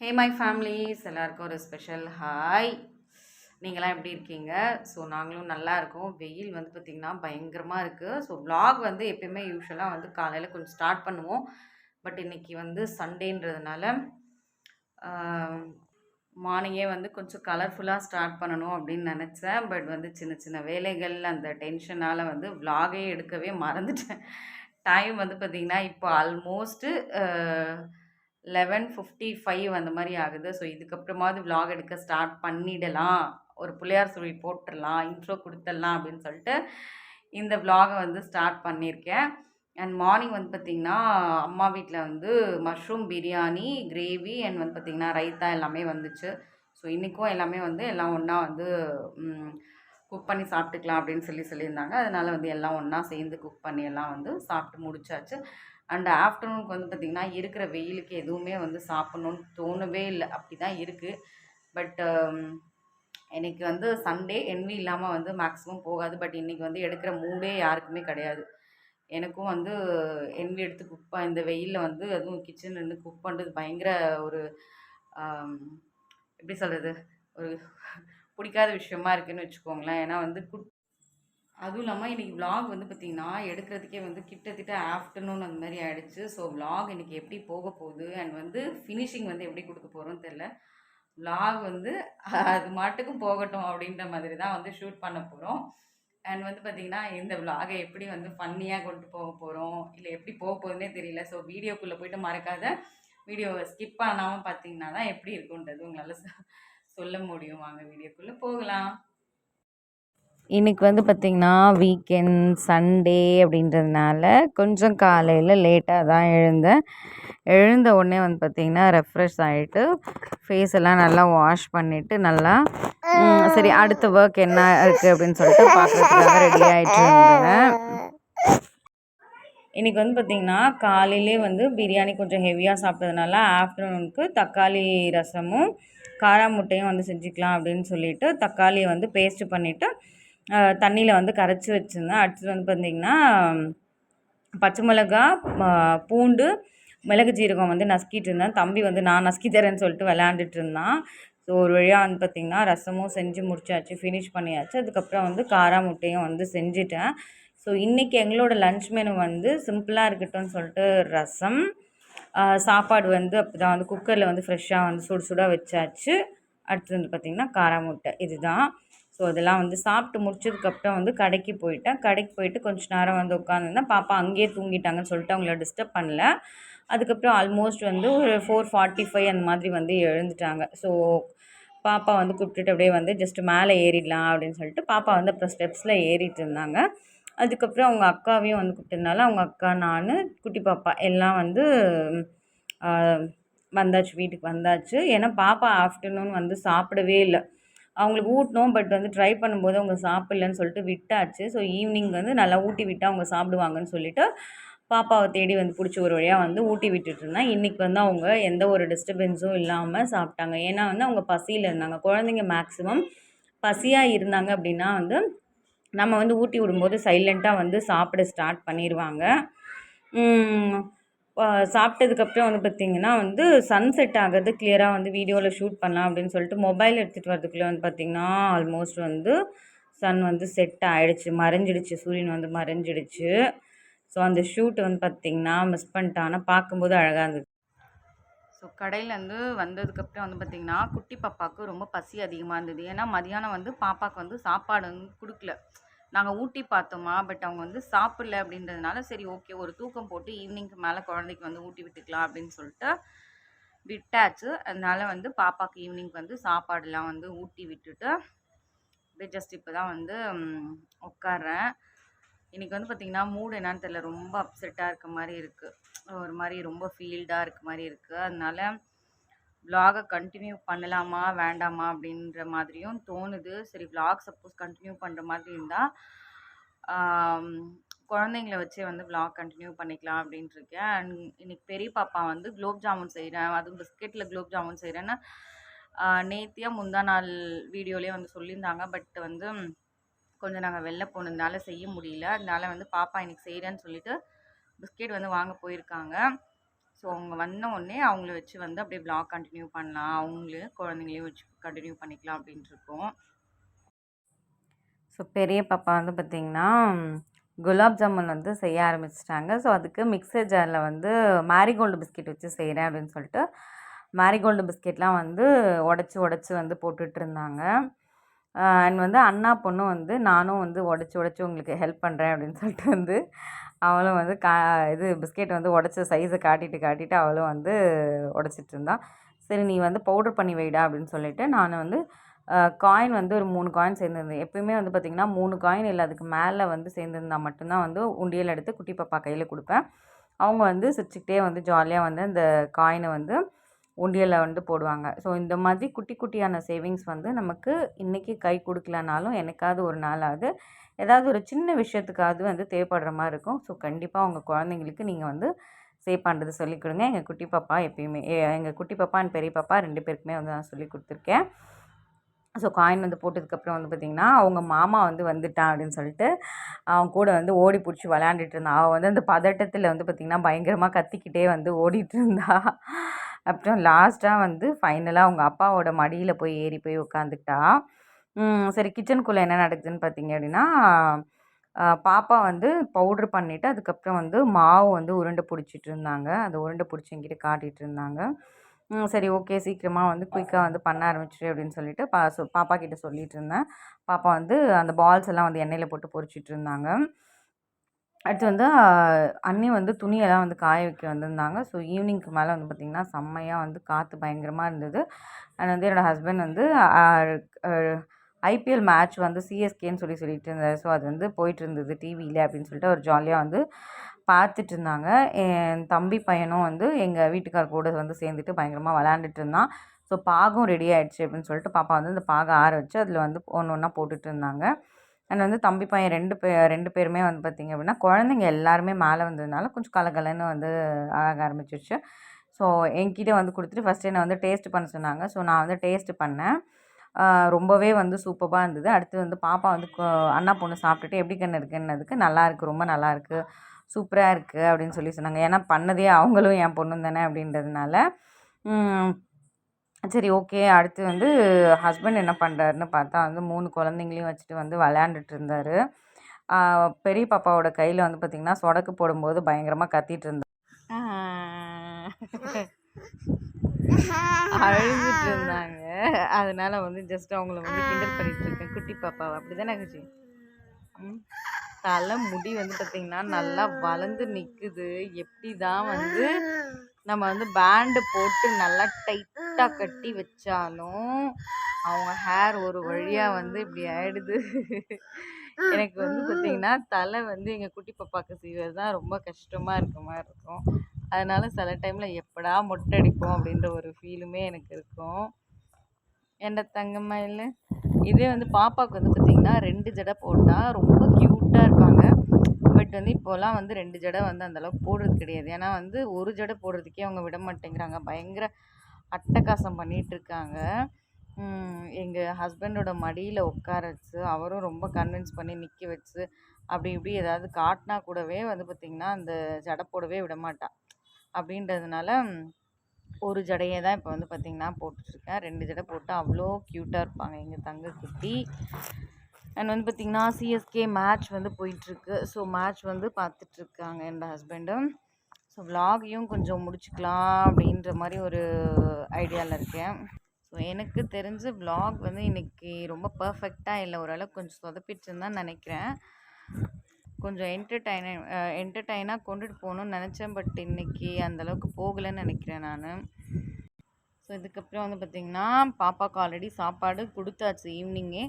Hey my families எல்லாருக்கும் ஒரு special hi நீங்களாம் எப்படி இருக்கீங்க? ஸோ நாங்களும் நல்லா இருக்கோம். வெயில் வந்து பார்த்திங்கன்னா பயங்கரமாக இருக்குது ஸோ வ்ளாக் வந்து எப்பயுமே யூஸ்வலாக வந்து காலையில் கொஞ்சம் ஸ்டார்ட் பண்ணுவோம். பட் இன்னைக்கு வந்து சண்டேன்றதுனால மார்னிங்கே வந்து கொஞ்சம் கலர்ஃபுல்லாக ஸ்டார்ட் பண்ணணும் அப்படின்னு நினச்சேன். பட் வந்து சின்ன சின்ன வேலைகள் அந்த டென்ஷனால் வந்து vlog-ஏ எடுக்கவே மறந்துட்டேன். டைம் வந்து பார்த்திங்கன்னா இப்போ ஆல்மோஸ்ட்டு லெவன் ஃபிஃப்டி ஃபைவ் அந்த மாதிரி ஆகுது. ஸோ இதுக்கப்புறமாவது விலாக் எடுக்க ஸ்டார்ட் பண்ணிடலாம். ஒரு பிள்ளையார் சொல்லி போட்டுடலாம் இன்ட்ரோ கொடுத்துடலாம் அப்படின்னு சொல்லிட்டு இந்த விலாகை வந்து ஸ்டார்ட் பண்ணியிருக்கேன். அண்ட் மார்னிங் வந்து பார்த்திங்கன்னா அம்மா வீட்டில் வந்து மஷ்ரூம் பிரியாணி கிரேவி அண்ட் வந்து பார்த்திங்கன்னா ரைத்தா எல்லாமே வந்துச்சு. ஸோ இன்றைக்கும் எல்லாமே வந்து எல்லாம் ஒன்றா வந்து குக் பண்ணி சாப்பிட்டுக்கலாம் அப்படின்னு சொல்லி சொல்லியிருந்தாங்க. அதனால் வந்து எல்லாம் ஒன்றா சேர்ந்து குக் பண்ணி எல்லாம் வந்து சாப்பிட்டு முடிச்சாச்சு. அண்ட் ஆஃப்டர்நூனுக்கு வந்து பார்த்திங்கன்னா இருக்கிற வெயிலுக்கு எதுவுமே வந்து சாப்பிட்ணுன்னு தோணவே இல்லை. அப்படி தான் இருக்குது பட் இன்றைக்கி வந்து சண்டே என்வி இல்லாமல் வந்து மேக்ஸிமம் போகாது. பட் இன்றைக்கி வந்து எடுக்கிற மூடே யாருக்குமே கிடையாது. எனக்கும் வந்து என்வி எடுத்து குக் ப இந்த வெயிலில் வந்து அதுவும் கிச்சன் நின்று குக் பண்ணுறது பயங்கர ஒரு எப்படி சொல்கிறது ஒரு பிடிக்காத விஷயமா இருக்குன்னு வச்சுக்கோங்களேன். ஏன்னா வந்து குட் அதுவும் இல்லாமல் இன்றைக்கி விலாக் வந்து பார்த்திங்கன்னா எடுக்கிறதுக்கே வந்து கிட்டத்தட்ட ஆஃப்டர்நூன் அந்த மாதிரி ஆகிடுச்சு ஸோ விலாக் இன்றைக்கி எப்படி போக போகுது அண்ட் வந்து ஃபினிஷிங் வந்து எப்படி கொடுக்க போகிறோன்னு தெரில விலாக் வந்து அது மாட்டுக்கும் போகட்டும் அப்படின்ற மாதிரி தான் வந்து ஷூட் பண்ண போகிறோம் அண்ட் வந்து பார்த்திங்கன்னா இந்த விலாகை எப்படி வந்து ஃபன்னியாக கொண்டு போக போகிறோம் இல்லை எப்படி போக போகுதுன்னே தெரியல. ஸோ வீடியோக்குள்ளே போயிட்டு மறக்காத வீடியோவை ஸ்கிப் பண்ணாமல் பார்த்தீங்கன்னா தான் எப்படி இருக்குன்றது உங்களால் சொல்ல முடியும். வாங்க வீடியோக்குள்ளே போகலாம். இன்றைக்கி வந்து பார்த்திங்கன்னா வீக்கெண்ட் சண்டே அப்படின்றதுனால கொஞ்சம் காலையில் லேட்டாக தான் எழுந்தேன். எழுந்த உடனே வந்து பார்த்திங்கன்னா ரெஃப்ரெஷ் ஆகிட்டு ஃபேஸ் எல்லாம் நல்லா வாஷ் பண்ணிவிட்டு நல்லா சரி அடுத்த ஒர்க் என்ன இருக்குது அப்படின்னு சொல்லிட்டு பார்க்குறதுக்காக ரெடி ஆகிட்டு இருந்தேன். இன்றைக்கி வந்து பார்த்திங்கன்னா காலையிலே வந்து பிரியாணி கொஞ்சம் ஹெவியாக சாப்பிட்டதுனால ஆஃப்டர்நூனுக்கு தக்காளி ரசமும் காரா முட்டையும் வந்து செஞ்சுக்கலாம் அப்படின்னு சொல்லிட்டு தக்காளியை வந்து பேஸ்ட்டு பண்ணிவிட்டு தண்ணியில் வந்து கரைச்சி வச்சுருந்தேன். அடுத்தது வந்து பார்த்திங்கன்னா பச்சை மிளகா பூண்டு மிளகு ஜீரகம் வந்து நசுக்கிட்டு இருந்தேன். தம்பி வந்து நான் நசுக்கி தரேன்னு சொல்லிட்டு விளையாண்டுட்டு இருந்தான். ஸோ ஒரு வழியாக வந்து பார்த்திங்கன்னா ரசமும் செஞ்சு முடிச்சாச்சு ஃபினிஷ் பண்ணியாச்சு. அதுக்கப்புறம் வந்து காரா முட்டையும் வந்து செஞ்சுட்டேன். ஸோ இன்றைக்கி எங்களோட லன்ச் மெனு வந்து சிம்பிளாக இருக்கட்டும்னு சொல்லிட்டு ரசம் சாப்பாடு வந்து அப்போ தான் வந்து குக்கரில் வந்து ஃப்ரெஷ்ஷாக வந்து சுடு சுடாக வச்சாச்சு. அடுத்து வந்து பார்த்திங்கன்னா காரா முட்டை. இதுதான். ஸோ இதெல்லாம் வந்து சாப்பிட்டு முடிச்சதுக்கப்புறம் வந்து கடைக்கு போயிட்டேன். கடைக்கு போயிட்டு கொஞ்ச நேரம் வந்து உட்காந்துருந்தேன் பாப்பா அங்கேயே தூங்கிட்டாங்கன்னு சொல்லிட்டு அவங்கள டிஸ்டர்ப் பண்ணல. அதுக்கப்புறம் ஆல்மோஸ்ட் வந்து ஒரு ஃபோர் ஃபார்ட்டி ஃபைவ் அந்த மாதிரி வந்து எழுந்துட்டாங்க. ஸோ பாப்பா வந்து கூப்பிட்டுட்டு அப்படியே வந்து ஜஸ்ட் மேலே ஏறிடலாம் அப்படின்னு சொல்லிட்டு பாப்பா வந்து அப்புறம் ஸ்டெப்ஸில் ஏறிட்டு இருந்தாங்க. அதுக்கப்புறம் அவங்க அக்காவையும் வந்து கூப்பிட்டதுனால அவங்க அக்கா நான் குட்டி பாப்பா எல்லாம் வந்து வந்தாச்சு வீட்டுக்கு வந்தாச்சு. ஏன்னா பாப்பா ஆஃப்டர்நூன் வந்து சாப்பிடவே இல்லை. அவங்களுக்கு ஊட்டினோம் பட் வந்து ட்ரை பண்ணும்போது அவங்க சாப்பிட்லன்னு சொல்லிட்டு விட்டாச்சு. ஸோ ஈவினிங் வந்து நல்லா ஊட்டி விட்டால் அவங்க சாப்பிடுவாங்கன்னு சொல்லிட்டு பாப்பாவை தேடி வந்து பிடிச்சி ஒரு வழியாக வந்து ஊட்டி விட்டுட்டு இருந்தேன். இன்றைக்கி வந்து அவங்க எந்த ஒரு டிஸ்டர்பன்ஸும் இல்லாமல் சாப்பிட்டாங்க. ஏன்னா வந்து அவங்க பசியில் இருந்தாங்க. குழந்தைங்க மேக்ஸிமம் பசியாக இருந்தாங்க அப்படின்னா வந்து நம்ம வந்து ஊட்டி விடும்போது சைலண்ட்டாக வந்து சாப்பிட ஸ்டார்ட் பண்ணிடுவாங்க சாப்பிட்டதுக்கப்புறம் வந்து பார்த்திங்கன்னா வந்து சன்செட் ஆகிறது கிளியராக வந்து வீடியோவில் ஷூட் பண்ணலாம் அப்படின்னு சொல்லிட்டு மொபைல் எடுத்துகிட்டு வரதுக்குள்ளே வந்து பார்த்திங்கன்னா ஆல்மோஸ்ட் வந்து சன் வந்து செட் ஆகிடுச்சு மறைஞ்சிடுச்சு. சூரியன் வந்து மறைஞ்சிடுச்சு. ஸோ அந்த ஷூட் வந்து பார்த்திங்கன்னா மிஸ் பண்ணிட்டேன். ஆனால் பார்க்கும்போது அழகாக இருந்தது. ஸோ கடையிலேருந்து வந்ததுக்கப்புறம் வந்து பார்த்திங்கன்னா குட்டி பாப்பாவுக்கு ரொம்ப பசி அதிகமாக இருந்தது. ஏன்னா மதியானம் வந்து பாப்பாவுக்கு வந்து சாப்பாடு வந்து கொடுக்கல. நாங்கள் ஊட்டி பார்த்தோமா பட் அவங்க வந்து சாப்பிடல அப்படின்றதுனால சரி ஓகே ஒரு தூக்கம் போட்டு ஈவினிங்க்கு மேலே குழந்தைக்கு வந்து ஊட்டி விட்டுக்கலாம் அப்படின்னு சொல்லிட்டு விட்டாச்சு. அதனால வந்து பாப்பாவுக்கு ஈவினிங் வந்து சாப்பாடுலாம் வந்து ஊட்டி விட்டுட்டு அப்படியே ஜஸ்ட் இப்போ தான் வந்து உட்காடுறேன் இன்றைக்கி வந்து பார்த்திங்கன்னா மூடு என்னன்னு தெரியல ரொம்ப அப்செட்டாக இருக்க மாதிரி இருக்குது ஒரு மாதிரி ரொம்ப ஃபீல்டாக இருக்க மாதிரி இருக்குது அதனால விலாகை கண்டினியூ பண்ணலாமா வேண்டாமா அப்படின்ற மாதிரியும் தோணுது. சரி விலாக் சப்போஸ் கண்டினியூ பண்ணுற மாதிரி இருந்தால் குழந்தைங்கள வச்சே வந்து விலாக் கண்டினியூ பண்ணிக்கலாம் அப்படின்ட்டு இருக்கேன். அண்ட் இன்னைக்கு பெரிய பாப்பா வந்து குலோப் ஜாமுன் செய்கிறேன் அதுவும் பிஸ்கெட்டில் குலோப் ஜாமுன் செய்கிறேன்னு நேத்தியாக முந்தா நாள் வீடியோலேயே வந்து சொல்லியிருந்தாங்க. பட் வந்து கொஞ்சம் நாங்கள் வெளில போனதுனால செய்ய முடியல. அதனால வந்து பாப்பா இன்னைக்கு செய்கிறேன்னு சொல்லிட்டு பிஸ்கெட் வந்து வாங்க போயிருக்காங்க. ஸோ அவங்க வந்த உடனே அவங்கள வச்சு வந்து அப்படியே பிளாக் கண்டினியூ பண்ணலாம். அவங்களே குழந்தைங்களையும் வச்சு கண்டினியூ பண்ணிக்கலாம் அப்படின்ட்டு இருக்கோம். ஸோ பெரிய பாப்பா வந்து பார்த்திங்கன்னா குலாப் ஜாமுன் வந்து செய்ய ஆரம்பிச்சிட்டாங்க. ஸோ அதுக்கு மிக்சர் ஜாரில் வந்து மேரிகோல்டு பிஸ்கெட் வச்சு செய்கிறேன் அப்படின்னு சொல்லிட்டு மேரிகோல்டு பிஸ்கெட்லாம் வந்து உடச்சி உடச்சி வந்து போட்டுட்ருந்தாங்க அண்ட் வந்து அண்ணா பொண்ணும் வந்து நானும் வந்து உடச்சி உடச்சி உங்களுக்கு ஹெல்ப் பண்ணுறேன் அப்படின்னு சொல்லிட்டு வந்து அவளும் வந்து கா இது பிஸ்கெட் வந்து உடச்ச சைஸை காட்டிட்டு காட்டிட்டு அவளும் வந்து உடச்சிட்டு இருந்தான் சரி நீ வந்து பவுடர் பண்ணி வைடா அப்படின்னு சொல்லிட்டு நான் வந்து காயின் வந்து ஒரு மூணு காயின் சேர்ந்துருந்தது எப்பயுமே வந்து பார்த்திங்கன்னா மூணு காயின் இல்லை அதுக்கு மேலே வந்து சேர்ந்துருந்தா மட்டும்தான் வந்து உண்டியல் எடுத்து குட்டி பாப்பா கையில் கொடுப்பேன். அவங்க வந்து சிரிச்சுக்கிட்டே வந்து ஜாலியாக வந்து அந்த காயினை வந்து உண்டியலில் வந்து போடுவாங்க. ஸோ இந்த மாதிரி குட்டி குட்டியான சேவிங்ஸ் வந்து நமக்கு இன்றைக்கி கை கொடுக்கலனாலும் எனக்காவது ஒரு நாளாவது ஏதாவது ஒரு சின்ன விஷயத்துக்காவது வந்து தேவைப்படுற மாதிரி இருக்கும். ஸோ கண்டிப்பாக உங்கள் குழந்தைங்களுக்கு நீங்கள் வந்து சேவ் பண்ணுறது சொல்லிக் கொடுங்க. எங்கள் குட்டி பாப்பா எப்பயுமே எங்கள் குட்டி பாப்பா அண்ட் பெரிய பாப்பா ரெண்டு பேருக்குமே வந்து நான் சொல்லி கொடுத்துருக்கேன். ஸோ காயின் வந்து போட்டதுக்கப்புறம் வந்து பார்த்திங்கன்னா அவங்க மாமா வந்து வந்துட்டான் அப்படின்னு சொல்லிட்டு அவன் கூட வந்து ஓடி பிடிச்சி விளையாண்டுட்டு இருந்தான். அவள் வந்து அந்த பதட்டத்தில் வந்து பார்த்திங்கன்னா பயங்கரமாக கத்திக்கிட்டே வந்து ஓடிட்டு இருந்தா அப்புறம் லாஸ்ட்டாக வந்து ஃபைனலாக அவங்க அப்பாவோட மடியில் போய் ஏறி போய் உட்காந்துக்கிட்டா சரி கிச்சனுக்குள்ளே என்ன நடக்குதுன்னு பார்த்தீங்க அப்படின்னா பாப்பா வந்து பவுட்ரு பண்ணிவிட்டு அதுக்கப்புறம் வந்து மாவு வந்து உருண்டை பிடிச்சிட்டு இருந்தாங்க. அந்த உருண்டை பிடிச்சி என்கிட்ட காட்டிகிட்டு இருந்தாங்க. சரி ஓகே சீக்கிரமாக வந்து குயிக்காக வந்து பண்ண ஆரம்பிச்சிரு அப்படின்னு சொல்லிட்டு பா சொ பாப்பா கிட்ட சொல்லிகிட்டு இருந்தேன். பாப்பா வந்து அந்த பால்ஸ் எல்லாம் வந்து எண்ணெயில் போட்டு பொறிச்சிட்டு இருந்தாங்க. அடுத்து வந்து அண்ணி வந்து துணியெல்லாம் வந்து காய வைக்க வந்திருந்தாங்க. ஸோ ஈவினிங்க்கு மேலே வந்து பார்த்திங்கன்னா செம்மையாக வந்து காற்று பயங்கரமாக இருந்தது. அண்ட் வந்து என்னோடய ஹஸ்பண்ட் வந்து ஐபிஎல் மேட்ச் வந்து சிஎஸ்கேன்னு சொல்லி சொல்லிட்டு இருந்தார். ஸோ அது வந்து போயிட்டு இருந்தது டிவியில் அப்படின்னு சொல்லிட்டு ஒரு ஜாலியாக வந்து பார்த்துட்டு இருந்தாங்க. என் தம்பி பையனும் வந்து எங்கள் வீட்டுக்கார் கூட வந்து சேர்ந்துட்டு பயங்கரமாக விளாண்டுட்டு இருந்தான். ஸோ பாகம் ரெடி ஆகிடுச்சு அப்படின்னு சொல்லிட்டு பாப்பா வந்து இந்த பாகம் ஆற வச்சு அதில் வந்து ஒன்று ஒன்றா போட்டுட்டு இருந்தாங்க. அண்ட் வந்து தம்பி பையன் ரெண்டு பே ரெண்டு பேருமே வந்து பார்த்திங்க அப்படின்னா குழந்தைங்க எல்லாருமே மேலே வந்ததுனால கொஞ்சம் கலகலன்னு வந்து ஆக ஆரம்பிச்சிருச்சு. ஸோ என்கிட்ட வந்து கொடுத்துட்டு ஃபஸ்ட்டு என்னை வந்து டேஸ்ட் பண்ண சொன்னாங்க. ஸோ நான் வந்து டேஸ்ட் பண்ணேன். ரொம்பவே வந்து சூப்பராக இருந்தது. அடுத்து வந்து பாப்பா வந்து அண்ணா பொண்ணு சாப்பிட்டுட்டு எப்படி கண்ணு இருக்குன்னதுக்கு நல்லா இருக்குது ரொம்ப நல்லா இருக்குது சூப்பராக இருக்குது அப்படின்னு சொல்லி சொன்னாங்க. ஏன்னா பண்ணதே அவங்களும் என் பொண்ணு தானே அப்படின்றதுனால சரி ஓகே. அடுத்து வந்து ஹஸ்பண்ட் என்ன பண்ணுறாருன்னு பார்த்தா வந்து மூணு குழந்தைங்களையும் வச்சுட்டு வந்து விளையாண்டுட்டு இருந்தார். பெரிய பாப்பாவோட கையில் வந்து பார்த்திங்கன்னா சொடக்கு போடும்போது பயங்கரமாக கத்திட்டு இருந்தா அழுதுட்டு இருந்தாங்க. அதனால வந்து ஜஸ்ட் அவங்கள வந்து கிண்டல் பண்ணிட்டு இருக்கேன். குட்டி பாப்பாவை. அப்படி தானே கட்சி தலை முடி வந்து பார்த்திங்கன்னா நல்லா வளர்ந்து நிற்குது எப்படி தான் வந்து நம்ம வந்து பேண்டு போட்டு நல்லா டைட்டாக கட்டி வச்சாலும் அவங்க ஹேர் ஒரு வழியாக வந்து இப்படி ஆயிடுது. எனக்கு வந்து பார்த்திங்கன்னா தலை வந்து எங்கள் குட்டி பாப்பாவுக்கு செய்வது தான் ரொம்ப கஷ்டமாக இருக்க மாதிரி இருக்கும். அதனால சில டைமில் எப்படா மொட்டை அடிப்போம் அப்படின்ற ஒரு ஃபீலுமே எனக்கு இருக்கும். என்ன தங்கமயில் இதே வந்து பாப்பாவுக்கு வந்து பார்த்திங்கன்னா ரெண்டு ஜடை போட்டால் ரொம்ப க்யூ பட் வந்து இப்போலாம் வந்து ரெண்டு ஜடை வந்து அந்தளவுக்கு போடுறது கிடையாது. ஏன்னா வந்து ஒரு ஜடை போடுறதுக்கே அவங்க விட மாட்டேங்கிறாங்க. பயங்கர அட்டகாசம் பண்ணிகிட்ருக்காங்க எங்கள் ஹஸ்பண்டோட மடியில் உட்கார வச்சு அவரும் ரொம்ப கன்வின்ஸ் பண்ணி நிற்க வச்சு அப்படி இப்படி ஏதாவது காட்டினா கூடவே வந்து பார்த்திங்கன்னா அந்த ஜடை போடவே விடமாட்டான் அப்படின்றதுனால ஒரு ஜடையை தான் இப்போ வந்து பார்த்திங்கன்னா போட்டுட்ருக்கேன் ரெண்டு ஜடை போட்டால் அவ்வளோ க்யூட்டாக இருப்பாங்க. எங்கள் தங்க குட்டி அண்ட் வந்து பார்த்திங்கன்னா சிஎஸ்கே மேட்ச் வந்து போயிட்டுருக்கு. ஸோ மேட்ச் வந்து பார்த்துட்ருக்காங்க என்னோடய ஹஸ்பண்டும் ஸோ விலாகையும் கொஞ்சம் முடிச்சுக்கலாம் அப்படின்ற மாதிரி ஒரு ஐடியாவில் இருக்கேன். ஸோ எனக்கு தெரிஞ்ச விலாக் வந்து இன்றைக்கி ரொம்ப பர்ஃபெக்டாக இல்லை. ஓரளவுக்கு கொஞ்சம் சொதப்பிட்டுன்னு தான் நினைக்கிறேன். கொஞ்சம் என்டர்டைன என்டர்டைனாக கொண்டுட்டு போகணுன்னு நினச்சேன். பட் இன்றைக்கி அந்தளவுக்கு போகலைன்னு நினைக்கிறேன் நான். ஸோ இதுக்கப்புறம் வந்து பார்த்திங்கன்னா பாப்பாவுக்கு ஆல்ரெடி சாப்பாடு கொடுத்தாச்சு ஈவினிங்கே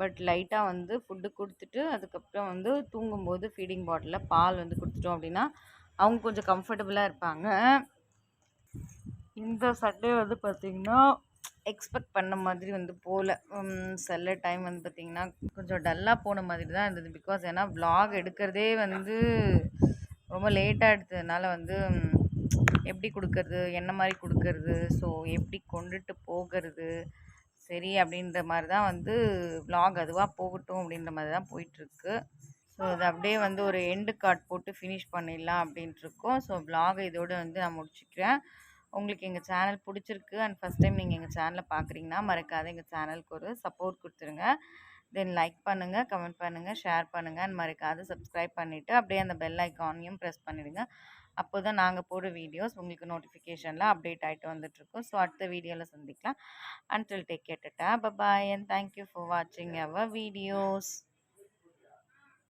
பட் லைட்டாக வந்து ஃபுட்டு கொடுத்துட்டு அதுக்கப்புறம் வந்து தூங்கும்போது ஃபீடிங் பாட்டிலில் பால் வந்து கொடுத்துட்டோம் அப்படின்னா அவங்க கொஞ்சம் கம்ஃபர்டபுளாக இருப்பாங்க. இந்த சண்டே வந்து பார்த்திங்கன்னா எக்ஸ்பெக்ட் பண்ண மாதிரி வந்து போகல சில டைம் வந்து பார்த்திங்கன்னா கொஞ்சம் டல்லாக போன மாதிரி தான் இருந்தது. பிகாஸ் ஏன்னா விலாக் எடுக்கிறதே வந்து ரொம்ப லேட்டாக எடுத்ததுனால வந்து எப்படி கொடுக்கறது என்ன மாதிரி கொடுக்கறது ஸோ எப்படி கொண்டுட்டு போகிறது சரி அப்படின்ற மாதிரி தான் வந்து விலாக் அதுவாக போகட்டும் அப்படின்ற மாதிரி தான் போயிட்டுருக்கு. ஸோ இது அப்படியே வந்து ஒரு எண்டு கார்ட் போட்டு ஃபினிஷ் பண்ணிடலாம் அப்படின்ட்டு இருக்கோம் ஸோ vlog இதோட வந்து நான் முடிச்சுக்கிறேன். உங்களுக்கு எங்கள் சேனல் பிடிச்சிருக்கு அண்ட் ஃபஸ்ட் டைம் நீங்கள் எங்கள் சேனலை பார்க்குறீங்கன்னா மறக்காத எங்கள் சேனலுக்கு ஒரு சப்போர்ட் கொடுத்துருங்க. தென் லைக் பண்ணுங்கள் கமெண்ட் பண்ணுங்கள் ஷேர் பண்ணுங்கள் அண்ட் மறக்காத சப்ஸ்கிரைப் பண்ணிவிட்டு அப்படியே அந்த பெல் ஐக்கானையும் ப்ரெஸ் பண்ணிடுங்க. அப்போ தான் நாங்கள் போடுற வீடியோஸ் உங்களுக்கு நோட்டிஃபிகேஷனில் அப்டேட் ஆகிட்டு வந்துட்டுருக்கோம். ஸோ அடுத்த வீடியோவில் சந்திக்கலாம். Tata. Bye bye and thank you for watching our videos.